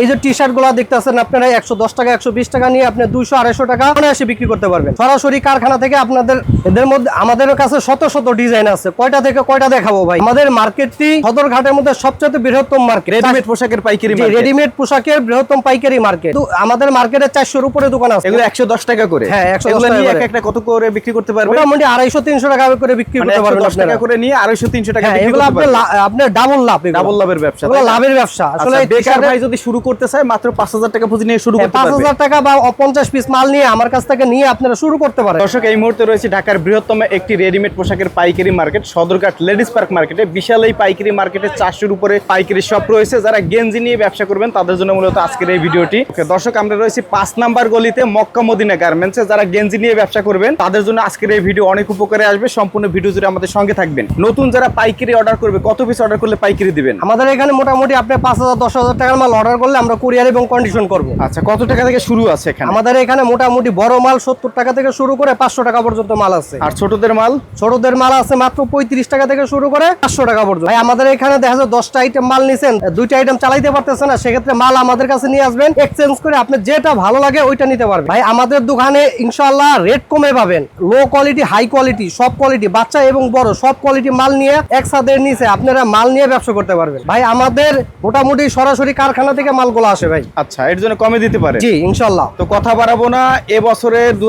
এই যে টি শার্টগুলো দেখতেছেন আপনারা একশো দশ টাকা একশো বিশ টাকা নিয়ে আপনি দুইশো আড়াইশো টাকা অনায়াসে বিক্রি করতে পারবেন। সরাসরি কারখানা থেকে আপনাদের এদের মধ্যে আমাদের কাছে শত শত ডিজাইন আছে। কয়টা থেকে কয়টা দেখাবো ভাই? আমাদের মার্কেটটি সদরঘাটের মধ্যে সবচেয়ে বৃহত্তম মার্কেট। রেডিমেড পোশাকের পাইকারি রেডিমেড পোশাকের বৃহত্তম পাইকারি মার্কেট। আমাদের মার্কেটে চারশোর উপরে দোকান আছে। এগুলো একশো দশ টাকা করে। হ্যাঁ, 110 এগুলো টাকা নিয়ে করে। এক একটা কত করে বিক্রি করতে পারবে? মোটামুটি আড়াইশো তিনশো টাকা করে বিক্রি মানে করতে একশো পারবেন দশ টাকা করে নিয়ে আড়াইশো তিনশো টাকা হ্যাঁ এগুলো আপনার আপনার ডাবল লাভ ডাবল লাভের ব্যবসা? লাভের ব্যবসা। আসলে আসলে বেকার ভাই যদি শুরু করতে চায় মাত্র পাঁচ হাজার টাকা পুঁজি নিয়ে শুরু হ্যাঁ, করতে পাঁচ হাজার টাকা বা পঞ্চাশ পিস মাল নিয়ে আমার কাছ থেকে নিয়ে আপনারা শুরু করতে পারেন। দর্শক এই মুহূর্তে রয়েছে ঢাকার বৃহত্তম একটি রেডিমেড পোশাকের পাইকারি মার্কেট সদরঘাট লেডিস পার্ক মার্কেটে বিশাল এই পাইকারি মার্কেটে চারশোর উপরে পাইকারি শপ রয়েছে। যারা গেঞ্জি নিয়ে ব্যবসা করবেন তাদের জন্য মূলত আজকের এই ভিডিওটি। দর্শক আমরা রয়েছি পাঁচ নাম্বার গলিতে মক্কা মদিনা গার্মেন্টসে যারা গেঞ্জি নিয়ে ব্যবসা করবেন তাদের জন্য আজকের এই ভিডিও অনেক উপকারে আসবে। সম্পূর্ণ ভিডিও জুড়ে আমাদের সঙ্গে থাকবেন। নতুন যারা পাইকারি অর্ডার করবে কত পিস অর্ডার করলে পাইকারি দিবেন? আমাদের এখানে মোটামুটি আপনি পাঁচ হাজার দশ হাজার টাকার মাল অর্ডার করলে আমরা কুরিয়ার এবং কন্ডিশন করব। আচ্ছা কত টাকা থেকে শুরু আছে এখানে? আমাদের এখানে মোটামুটি বড় মাল সত্তর টাকা থেকে শুরু করে পাঁচশো টাকা পর্যন্ত মাল আছে। আর ছোটদের মাল? ছোটদের মাল আছে মাত্র পঁয়ত্রিশ টাকা থেকে শুরু করে পাঁচশো টাকা পর্যন্ত। ভাই আমাদের এখানে দেখা যায় দশটা আইটেম মাল নিছেন দুইটা আইটেম চালাইতে পারতেছে না সেক্ষেত্রে মাল আমাদের কাছে নিয়ে আসবেন এক্সচেঞ্জ করে আপনি যেটা ভালো লাগে ওইটা নিতে পারবেন। ভাই আমাদের দোকানে ইনশাল্লাহ রেট কমে পাবেন। লো কোয়ালিটি হাই কোয়ালিটি সব কোয়ালিটি বাচ্চা এবং বড় সব কোয়ালিটি মাল নিয়ে একসাথে নিচে আপনারা মাল নিয়ে ব্যবসা করতে পারবেন। ভাই আমাদের মোটামুটি সরাসরি কারখানা থেকে মালগুলো আসে ভাই। আচ্ছা এর জন্য কমে দিতে পারে। জি ইনশাল্লাহ। তো কথা বাড়াবো না এবছরে দু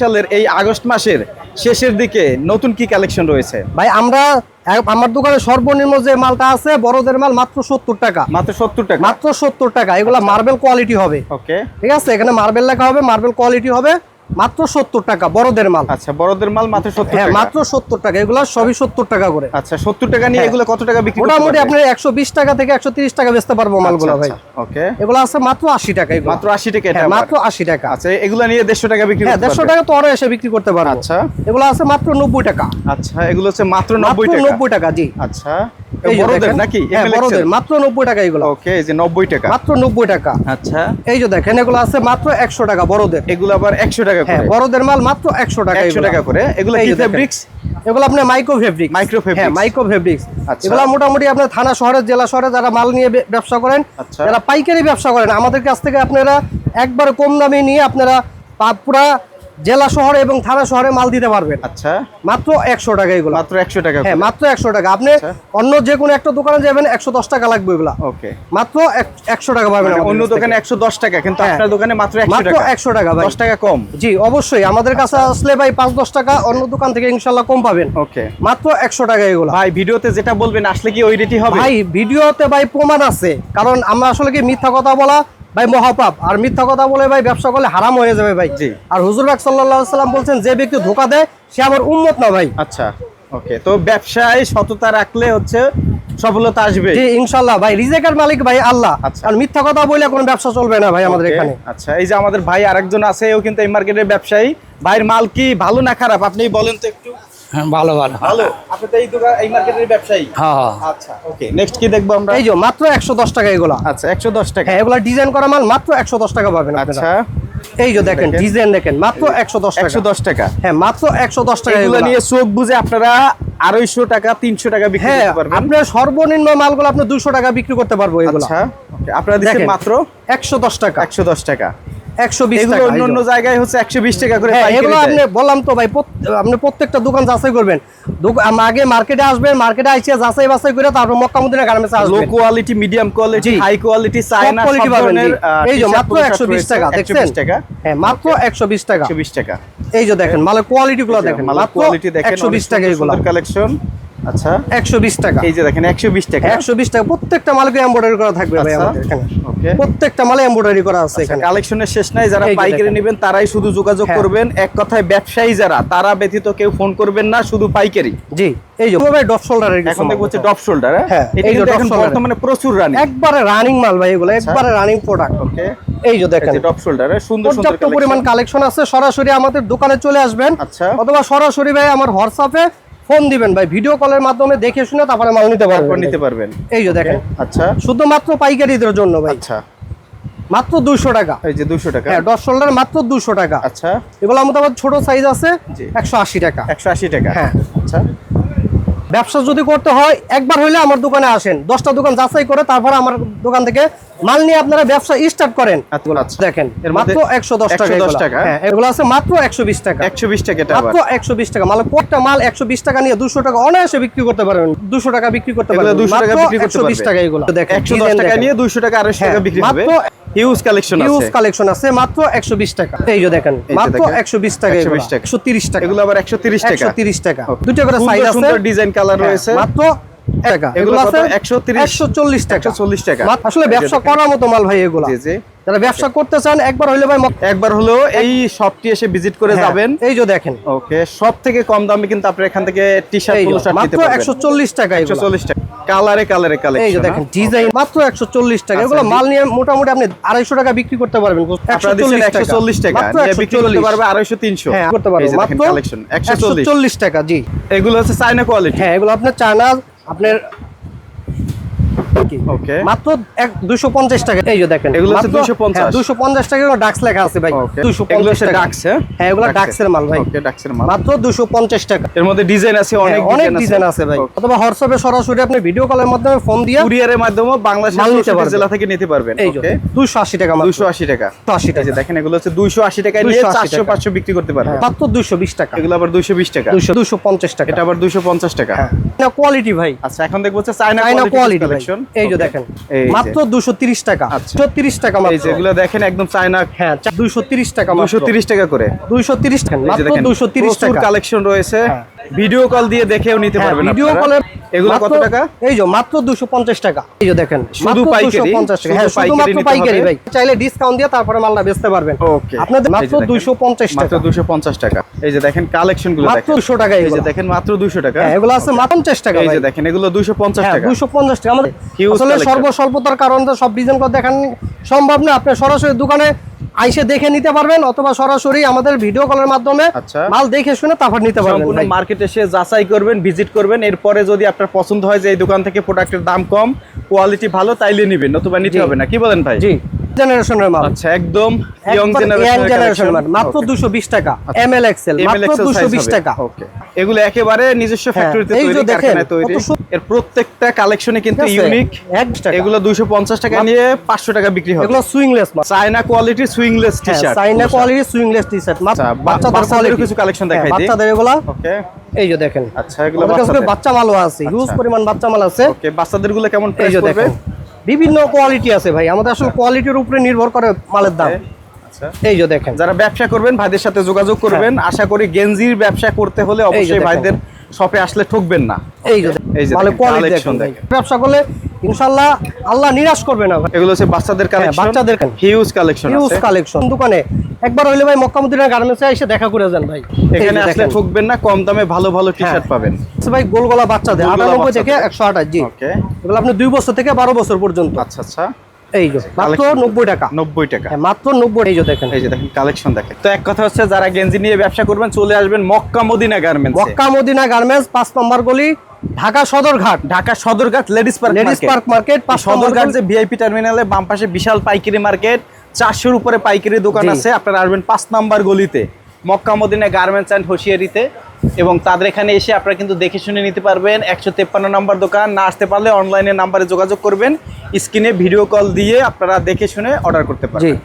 সালের এই আগস্ট মাসের শেষের দিকে নতুন কি কালেকশন রয়েছে? ভাই আমরা আমার দোকানে সর্বনিম্ন যে মালটা আছে বড়দের মাল মাত্র সত্তর টাকা। মাত্র সত্তর টাকা? মাত্র সত্তর টাকা এগুলা মার্বেল কোয়ালিটি হবে। ওকে ঠিক আছে এখানে মার্বেল লেখা হবে মার্বেল কোয়ালিটি হবে। মাত্র সত্তর টাকা বড়দের মাল। আচ্ছা বড়দের মাল মাত্র সত্তর হ্যাঁ মাত্র সত্তর টাকা এগুলা সবই সত্তর টাকা করে। আচ্ছা সত্তর টাকা নিয়ে হ্যাঁ। এগুলো কত টাকা বিক্রি মোটামুটি আপনার একশো বিশ টাকা থেকে একশো তিরিশ টাকা বেচতে পারব মালগুলো আচ্ছা, ভাই। আচ্ছা, ওকে। এগুলো আছে মাত্র আশি টাকা মাত্র আশি টাকা হ্যাঁ, মাত্র আশি টাকা। আচ্ছা এগুলো নিয়ে দেড়শো টাকা বিক্রি হ্যাঁ দেড়শো টাকা তো আরও এসে বিক্রি করতে পারব। আচ্ছা। এগুলো আছে মাত্র নব্বই টাকা। আচ্ছা এগুলো হচ্ছে মাত্র নব্বই টাকা। নব্বই টাকা জি। আচ্ছা। বড়দের নাকি? হ্যাঁ বড়দের মাত্র নব্বই টাকা এগুলো। ওকে এই যে নব্বই টাকা। মাত্র নব্বই টাকা। আচ্ছা। এই যে দেখেন এগুলো আছে মাত্র একশো টাকা বড়দের। এগুলো আবার একশো টাকা হ্যাঁ বড়দের মাল মাত্র একশো টাকা একশো এগুলা। টাকা করে। এগুলো কি ফেব্রিক্স এগুলো আপনার মাইক্রো ফেব্রিক। হ্যাঁ মাইক্রো আচ্ছা। এগুলো মোটামুটি আপনার থানা শহরে জেলা শহরে যারা মাল নিয়ে ব্যবসা করেন আচ্ছা। যারা পাইকারি ব্যবসা করেন আমাদের কাছ থেকে আপনারা একবার কম দামে নিয়ে আপনারা পুরা জেলা শহরে এবং থানা শহরে মাল দিতে পারবেন। আচ্ছা। মাত্র একশো টাকা এগুলো। মাত্র একশো টাকা হ্যাঁ মাত্র একশো টাকা। আপনি আচ্ছা। অন্য যে কোনো একটা দোকানে যাবেন একশো দশ টাকা লাগবে এগুলা। ওকে। মাত্র একশো টাকা পাবেন অন্য দোকানে একশো দশ টাকা কিন্তু হ্যাঁ। আপনার দোকানে মাত্র মাত্র টাকা। একশো টাকা দশ টাকা কম। জি অবশ্যই। আমাদের কাছে আসলে ভাই পাঁচ দশ টাকা অন্য দোকান থেকে ইনশাল্লাহ কম পাবেন। ওকে। মাত্র একশো টাকা এগুলো। ভাই ভিডিওতে যেটা বলবেন আসলে কি ওই রেটই হবে? ভাই ভিডিওতে ভাই প্রমাণ আছে। কারণ আমরা আসলে কি মিথ্যা কথা বলা ভাই মহাপাপ। আর মিথ্যা কথা বলে ভাই ব্যবসা করলে হারাম হয়ে যাবে ভাই। জি। আর হুজুর সাল্লাহ সাল্লাম বলছেন যে ব্যক্তি ধোকা দেয় সে আমার উন্মত না ভাই। আচ্ছা ওকে। তো ব্যবসায় সততা রাখলে হচ্ছে সফলতা আসবে। জি ইনশাল্লাহ ভাই রিজেকের মালিক ভাই আল্লাহ। আচ্ছা। আর মিথ্যা কথা বলে কোনো ব্যবসা চলবে না ভাই আমাদের এখানে। আচ্ছা এই যে আমাদের ভাই আরেকজন আছে ও কিন্তু এই মার্কেটের ব্যবসায়ী। ভাইয়ের মাল কি ভালো না খারাপ? আপনি বলেন তো একটু। ভালো ভালো। ভালো। আপনি তো এই দোকান এই মার্কেটের ব্যবসায়ী? হ্যাঁ হ্যাঁ। আচ্ছা ওকে নেক্সট কি দেখব আমরা? এই যে মাত্র একশো দশ টাকা এগুলা। আচ্ছা একশো দশ টাকা। হ্যাঁ এগুলা ডিজাইন করা মাল মাত্র একশো দশ টাকা পাবেন। আচ্ছা। এই যে দেখেন। ডিজাইন দেখেন মাত্র একশো দশ টাকা। একশো দশ টাকা। হ্যাঁ মাত্র একশো দশ টাকা এগুলো। নিয়ে চোখ বুঝে আপনারা আড়াইশো টাকা তিনশো টাকা বিক্রি হ্যাঁ করতে পারবেন। আপনার সর্বনিম্ন মালগুলো আপনি দুশো টাকা বিক্রি করতে পারব এগুলো। আচ্ছা আপনারা দিচ্ছেন। মাত্র? একশো দশ টাকা। একশো দশ টাকা। অন্য। জায়গায় হচ্ছে একশো বিশ টাকা করে হ্যাঁ, এগুলো আপনি বললাম তো ভাই আপনি প্রত্যেকটা দোকান যাচাই করবেন। আগে মার্কেটে আসবেন মার্কেটে আইসে যাচাই বাছাই করে তারপর মক্কা মদিনা গার্মেন্টসে low quality medium quality high quality China সব পাবেন, এই যে মাত্র polo shirt 120 রয়েছে, টাকা, 120 দেখছেন? টাকা। হ্যাঁ মাত্র একশো বিশ টাকা। 120 টাকা। এই যে দেখেন মালের কোয়ালিটি গুলো দেখেন মালের কোয়ালিটি দেখেন একশো বিশ টাকা এগুলো। কালেকশন আচ্ছা। একশো বিশ টাকা। এই যে দেখেন 120 টাকা। একশো বিশ টাকা প্রত্যেকটা মালকে এমব্রয়ডারি করা থাকবে ভাই আচ্ছা, আমাদের এখানে। ওকে প্রত্যেকটা মালে এমব্রয়ডারি করা আছে এখানে। কালেকশনের শেষ নাই যারা পাইকারি নেবেন তারাই শুধু যোগাযোগ হ্যাঁ। করবেন। এক কথায় ব্যবসায়ী যারা তারা ব্যতীত কেউ ফোন করবেন না শুধু পাইকারি। জি এই যে ভাই ডপ শোল্ডারের এখন দেখব হচ্ছে ডপ শোল্ডার হ্যাঁ, এটা এই যে shoulder। বর্তমানে প্রচুর রানি একবারে রানিং মাল ভাই এগুলো একবারে রানিং প্রোডাক্ট ওকে এই যে দেখেন। ডপ শোল্ডার সুন্দর সুন্দর পরিমাণ কালেকশন আছে সরাসরি আমাদের দোকানে চলে আসবেন। আচ্ছা। অথবা সরাসরি ভাই আমার হোয়াটসঅ্যাপে ফোন দিবেন ভাই ভিডিও কলের মাধ্যমে দেখে শুনে তারপরে মাল নিতে পারবেন। নিতে পারবেন। এই যে দেখেন আচ্ছা। শুধুমাত্র পাইকারিদের জন্য ভাই। আচ্ছা। মাত্র দুইশো টাকা। এই যে 200 টাকা। হ্যাঁ দশ শোল্ডার মাত্র দুশো টাকা। আচ্ছা। এগুলো আমাদের ছোট সাইজ আছে। একশো আশি টাকা। 180 টাকা। হ্যাঁ। আচ্ছা। ব্যবসা যদি করতে হয় একবার হইলে আমার দোকানে আসেন। দশটা দোকান যাচাই করে তারপরে আমার দোকান থেকে মাল নিয়ে আপনারা ব্যবসা স্টার্ট করেন। দেখেন এর মাত্র একশো দশ টাকা 110 এগুলা। টাকা? হ্যাঁ এগুলো আছে মাত্র একশো বিশ টাকা। একশো বিশ টাকা মাত্র একশো বিশ টাকা। মানে কোটটা মাল একশো বিশ টাকা নিয়ে দুশো টাকা অনায়াসে বিক্রি করতে পারবেন। দুশো টাকা বিক্রি করতে পারবেন। 200 টাকা বিক্রি করতে একশো বিশ টাকা এগুলো। দেখেন একশো দশ টাকা নিয়ে দুশো টাকা আড়াইশো টাকা হ্যাঁ, বিক্রি হবে। মাত্র হিউজ কালেকশন হিউজ কালেকশন আছে মাত্র একশো বিশ টাকা। এই যে দেখেন মাত্র দেখেন। একশো বিশ টাকা 120 টাকা। একশো তিরিশ টাকা। এগুলো আবার একশো তিরিশ টাকা। একশো তিরিশ টাকা। দুটো করে সাইজ আছে। সুন্দর ডিজাইন কালার হ্যাঁ, রয়েছে। মাত্র টাকা। এগুলো এগুলো আছে 130 টাকা। 140 টাকা। আসলে ব্যবসা করার মতো মাল ভাই এগুলো। জি জি। যারা ব্যবসা করতে চান একবার হইলে ভাই একবার হলো এই শপটি এসে ভিজিট করে যাবেন। এই যে দেখেন। ওকে সব থেকে কম দামে কিন্তু আপনি এখান থেকে টি শার্ট পোলো শার্ট নিতে পারবেন। একশো চল্লিশ টাকা একশো এগুলো চল্লিশ টাকা। কালারে কালারে এই যে দেখেন ডিজাইন মাত্র একশো চল্লিশ টাকা। আচ্ছা, এগুলো মাল নিয়ে মোটামুটি আপনি আড়াইশো টাকা বিক্রি করতে পারবেন। আপনারা দিচ্ছেন একশো চল্লিশ টাকা। বিক্রি করতে পারবে আড়াইশো তিনশো। হ্যাঁ করতে মাত্র কালেকশন টাকা জি। এগুলো হচ্ছে চায়না কোয়ালিটি হ্যাঁ এগুলো আপনার চায়না আপনার ওকে মাত্র এক দুশো পঞ্চাশ টাকা। এই যে দেখেন এগুলো হচ্ছে 250 পঞ্চাশ। টাকা ডাক্স লেখা আছে ভাই। ওকে দুশো এগুলো পঞ্চাশ হচ্ছে টাকা। ডাক্স হ্যাঁ? হ্যাঁ এগুলো ডাক্সের মাল ভাই। ওকে ডাক্সের মাল। মাত্র দুশো পঞ্চাশ টাকা। এর মধ্যে ডিজাইন আছে অনেক হ্যাঁ, অনেক ডিজাইন আছে ভাই। অথবা হোয়াটসঅ্যাপে সরাসরি আপনি ভিডিও কলের মাধ্যমে ফোন দিয়ে কুরিয়ারের মাধ্যমে বাংলাদেশের মাল নিতে চৌষট্টি পারবেন। জেলা থেকে নিতে পারবেন ওকে দুশো আশি টাকা মাত্র। দুশো আশি টাকা। দুশো আশি এই যে টাকা। দেখেন এগুলো হচ্ছে দুইশো আশি নিয়ে 280 চারশো পাঁচশো বিক্রি করতে পারবে হ্যাঁ, মাত্র দুশো বিশ টাকা। এগুলো আবার দুইশো বিশ টাকা। দুশো দুশো পঞ্চাশ টাকা। এটা আবার দুইশো পঞ্চাশ টাকা। হ্যাঁ। না কোয়ালিটি ভাই। আচ্ছা এখন দেখব হচ্ছে চায়না কোয়ালিটি কালেকশন এই যে দেখেন মাত্র দুশো তিরিশ টাকা আচ্ছা। টাকা এই যেগুলো দেখেন একদম চায়না হ্যাঁ দুশো তিরিশ টাকা দুশো তিরিশ টাকা করে। দুইশো তিরিশ টাকা এই মাত্র দেখেন দুশো তিরিশ প্রচুর টাকা। কালেকশন রয়েছে। হ্যাঁ। ভিডিও কল দিয়ে দেখেও নিতে পারবেন ভিডিও। কলের এগুলো কত টাকা? এই যে মাত্র দুশো পঞ্চাশ টাকা। এই যে দেখেন শুধু পাইকারি? 250 টাকা। হ্যাঁ পাইকারি শুধুমাত্র পাইকারি ভাই। চাইলে ডিসকাউন্ট দিয়ে তারপরে মালটা বেচতে পারবেন। ওকে আপনাদের মাত্র দেখেন। দুইশো পঞ্চাশ মাত্র টাকা। দুশো পঞ্চাশ টাকা। এই যে দেখেন কালেকশনগুলো দেখেন মাত্র দেখেন। 200 টাকা এই যে দেখেন মাত্র দুশো টাকা। হ্যাঁ এগুলো আছে মাত্র পঞ্চাশ টাকা এই যে দেখেন এগুলো দুশো পঞ্চাশ হ্যাঁ টাকা। দুশো পঞ্চাশ টাকা। আমাদের আসলে সর্বস্বল্পতার কারণে সব ডিজাইন করে দেখান সম্ভব না। আপনি সরাসরি দোকানে আইসে দেখে নিতে পারবেন অথবা সরাসরি আমাদের ভিডিও কলের মাধ্যমে আচ্ছা। মাল দেখে শুনে তারপর নিতে পারবেন সম্পূর্ণ মার্কেটে এসে যাচাই করবেন ভিজিট করবেন। এরপরে যদি আপনার পছন্দ হয় যে এই দোকান থেকে প্রোডাক্টের দাম কম কোয়ালিটি ভালো তাইলে নিবেন নতুবা নিতে হবে না। কি বলেন ভাই? জি। জেনারেশনের মাল। আচ্ছা একদম ইয়ং ইয়াং জেনারেশন জেনারেশন মাল। মাত্র দুশো বিশ টাকা। এম এল এক্সেল মাত্র দুশো বিশ টাকা। ওকে এগুলো একেবারে নিজস্ব হ্যাঁ, ফ্যাক্টরিতে তৈরি কারখানায় তৈরি। এর প্রত্যেকটা কালেকশনে কিন্তু? ইউনিক। এগুলো 250 টাকা নিয়ে 500 টাকা বিক্রি হবে। এগুলো সুইংলেস চায়না কোয়ালিটি সুইংলেস টি শার্ট চাইনা কোয়ালিটি সুইংলেস টি শার্ট আচ্ছা, বাচ্চাদের কিছু collection হ্যাঁ, দেখাই দিই। বাচ্চাদের এগুলো ওকে। এই যে দেখেন। আচ্ছা এগুলো বাচ্চাদের। বাচ্চা মালও আছে হিউজ আচ্ছা। পরিমাণ বাচ্চা মাল আছে। ওকে বাচ্চাদেরগুলো কেমন প্রাইস পড়বে? বিভিন্ন কোয়ালিটি আছে ভাই। আমাদের আসলে কোয়ালিটির উপরে নির্ভর করে মালের দাম। আচ্ছা। এই যে দেখেন। যারা ব্যবসা করবেন ভাইদের সাথে যোগাযোগ করবেন। আশা করি গেঞ্জির ব্যবসা করতে হলে অবশ্যই হ্যাঁ। ভাইদের শপে আসলে ঠকবেন না। এই যে এই যে দেখেন, কোয়ালিটি দেখেন। ব্যবসা করলে ইনশাআল্লাহ আল্লাহ নিরাশ করবে না এগুলো হচ্ছে বাচ্চাদের কালেকশন হ্যাঁ, বাচ্চাদের হিউজ কালেকশন হিউজ কালেকশন দোকানে একবার হইলে ভাই মক্কা মদিনা গার্মেন্টসে এসে দেখা করে যান ভাই। এখানে আসলে। ঠকবেন না কম দামে ভালো ভালো টি শার্ট হ্যাঁ। পাবেন। আচ্ছা ভাই গোলগলা বাচ্চাদের গোলগলা আটানব্বই থেকে বাচ্চাদের। একশো আঠাশ জি। ওকে এগুলো আপনি দুই বছর থেকে বারো বছর পর্যন্ত। আচ্ছা আচ্ছা। এই যে মাত্র Collection। নব্বই টাকা। নব্বই টাকা। হ্যাঁ মাত্র নব্বই এই যে দেখেন। এই যে দেখেন কালেকশন দেখেন। তো এক কথা হচ্ছে যারা গেঞ্জি নিয়ে ব্যবসা করবেন চলে আসবেন Mecca Medina garments Mecca Medina garments পাঁচ নম্বর গলি Dhaka Sadarghat Dhaka Sadarghat ladies park ladies park market Sadarghat যে ভিআইপি টার্মিনালে বাম পাশে বিশাল পাইকারি মার্কেট চারশোর উপরে পাইকারি দোকান আছে আপনারা আসবেন পাঁচ নাম্বার গলিতে। মক্কা মদিনা গার্মেন্টস অ্যান্ড হোশিয়ারিতে এবং তাদের এখানে এসে আপনারা কিন্তু দেখে শুনে নিতে পারবেন। একশো তেপ্পান্ন নাম্বার দোকান। না আসতে পারলে অনলাইনে নাম্বারে যোগাযোগ করবেন। স্ক্রিনে ভিডিও কল দিয়ে আপনারা দেখে শুনে অর্ডার করতে পারেন পারবেন।